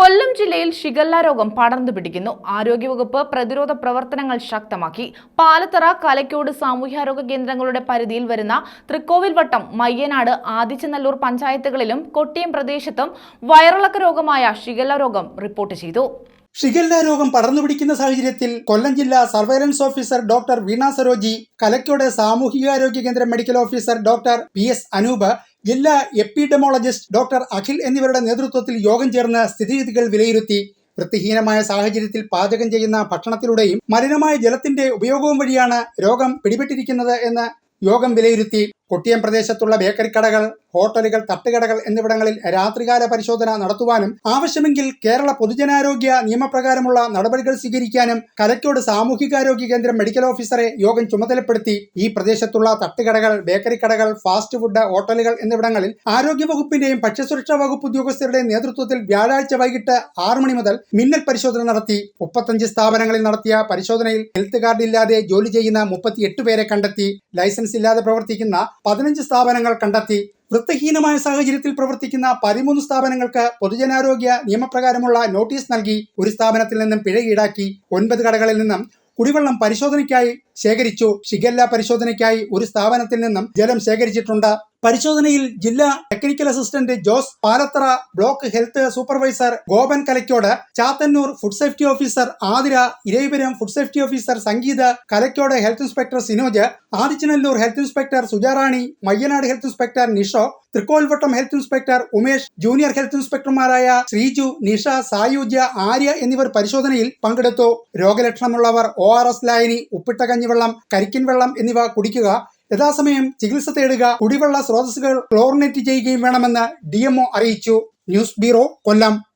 കൊല്ലം ജില്ലയിൽ ഷിഗല്ല രോഗം പടർന്നു പിടിക്കുന്നു. ആരോഗ്യവകുപ്പ് പ്രതിരോധ പ്രവർത്തനങ്ങൾ ശക്തമാക്കി. പാലത്തറ കലയ്ക്കോട് സാമൂഹ്യാരോഗ്യ കേന്ദ്രങ്ങളുടെ പരിധിയിൽ വരുന്ന തൃക്കോവിൽവട്ടം മയ്യനാട് ആദിച്ചനല്ലൂർ പഞ്ചായത്തുകളിലും കൊട്ടിയം പ്രദേശത്തും വയറിളക്ക രോഗമായ ഷിഗല്ല രോഗം റിപ്പോർട്ട് ചെയ്തു. ഷിഗല്ല രോഗം പടർന്നു പിടിക്കുന്ന സാഹചര്യത്തിൽ കൊല്ലം ജില്ലാ surveillance officer doctor Veena Saroji Kalakkode സാമൂഹികാരോഗ്യ കേന്ദ്ര medical officer doctor P S Anoop ജില്ലാ എപ്പിഡമോളജിസ്റ്റ് ഡോക്ടർ അഖിൽ എന്നിവരുടെ നേതൃത്വത്തിൽ യോഗം ചേർന്ന് സ്ഥിതിഗതികൾ വിലയിരുത്തി. വൃത്തിഹീനമായ സാഹചര്യത്തിൽ പാചകം ചെയ്യുന്ന ഭക്ഷണത്തിലൂടെയും മലിനമായ ജലത്തിന്റെ ഉപയോഗവും വഴിയാണ് രോഗം പിടിപെട്ടിരിക്കുന്നത് എന്ന് യോഗം വിലയിരുത്തി. കൊട്ടിയം പ്രദേശത്തുള്ള ബേക്കറി കടകൾ ഹോട്ടലുകൾ തട്ടുകടകൾ എന്നിവിടങ്ങളിൽ രാത്രികാല പരിശോധന നടത്തുവാനും ആവശ്യമെങ്കിൽ കേരള പൊതുജനാരോഗ്യ നിയമപ്രകാരമുള്ള നടപടികൾ സ്വീകരിക്കാനും കലക്കോട് സാമൂഹികാരോഗ്യ കേന്ദ്രം മെഡിക്കൽ ഓഫീസറെ യോഗം ചുമതലപ്പെടുത്തി ഈ പ്രദേശത്തുള്ള തട്ടുകടകൾ ബേക്കറി കടകൾ ഫാസ്റ്റ് ഫുഡ് ഹോട്ടലുകൾ എന്നിവിടങ്ങളിൽ ആരോഗ്യ വകുപ്പിന്റെയും ഭക്ഷ്യസുരക്ഷാ വകുപ്പ് ഉദ്യോഗസ്ഥരുടെയും നേതൃത്വത്തിൽ വ്യാഴാഴ്ച വൈകിട്ട് ആറ് മണി മുതൽ മിന്നൽ പരിശോധന നടത്തി. മുപ്പത്തഞ്ച് സ്ഥാപനങ്ങളിൽ നടത്തിയ പരിശോധനയിൽ ഹെൽത്ത് കാർഡ് ഇല്ലാതെ ജോലി ചെയ്യുന്ന മുപ്പത്തിയെട്ട് പേരെ കണ്ടെത്തി. ലൈസൻസ് ഇല്ലാതെ പ്രവർത്തിക്കുന്ന പതിനഞ്ച് സ്ഥാപനങ്ങൾ കണ്ടെത്തി വൃത്തിഹീനമായ സാഹചര്യത്തിൽ പ്രവർത്തിക്കുന്ന പതിമൂന്ന് സ്ഥാപനങ്ങൾക്ക് പൊതുജനാരോഗ്യ നിയമപ്രകാരമുള്ള നോട്ടീസ് നൽകി ഒരു സ്ഥാപനത്തിൽ നിന്നും പിഴ ഈടാക്കി ഒൻപത് കടകളിൽ നിന്നും കുടിവെള്ളം പരിശോധനയ്ക്കായി ശേഖരിച്ചു. ഷിഗല്ല പരിശോധനയ്ക്കായി ഒരു സ്ഥാപനത്തിൽ നിന്നും ജലം ശേഖരിച്ചിട്ടുണ്ട്. പരിശോധനയിൽ ജില്ലാ technical assistant Jose Palathara block health supervisor Gopan Kalakkode Chathannoor food safety officer Athira Eravipuram food safety officer Sangeetha Kalakkode health inspector Sinoj Adichanallur health inspector Sujarani Mayyanad health inspector Nisho Thrikkovilvattom health inspector Umesh junior health ഇൻസ്പെക്ടർമാരായ Sreeju Nisha Sayuja Arya എന്നിവർ പരിശോധനയിൽ പങ്കെടുത്തു. രോഗലക്ഷണമുള്ളവർ O R S ലായനി ഉപ്പിട്ട കഞ്ഞിവെള്ളം കരിക്കിൻ വെള്ളം എന്നിവ കുടിക്കുക യഥാസമയം ചികിത്സ തേടുക കുടിവെള്ള സ്രോതസ്സുകൾ ക്ലോറിനേറ്റ് ചെയ്യുകയും വേണമെന്ന് ഡി അറിയിച്ചു. News bureau Kollam.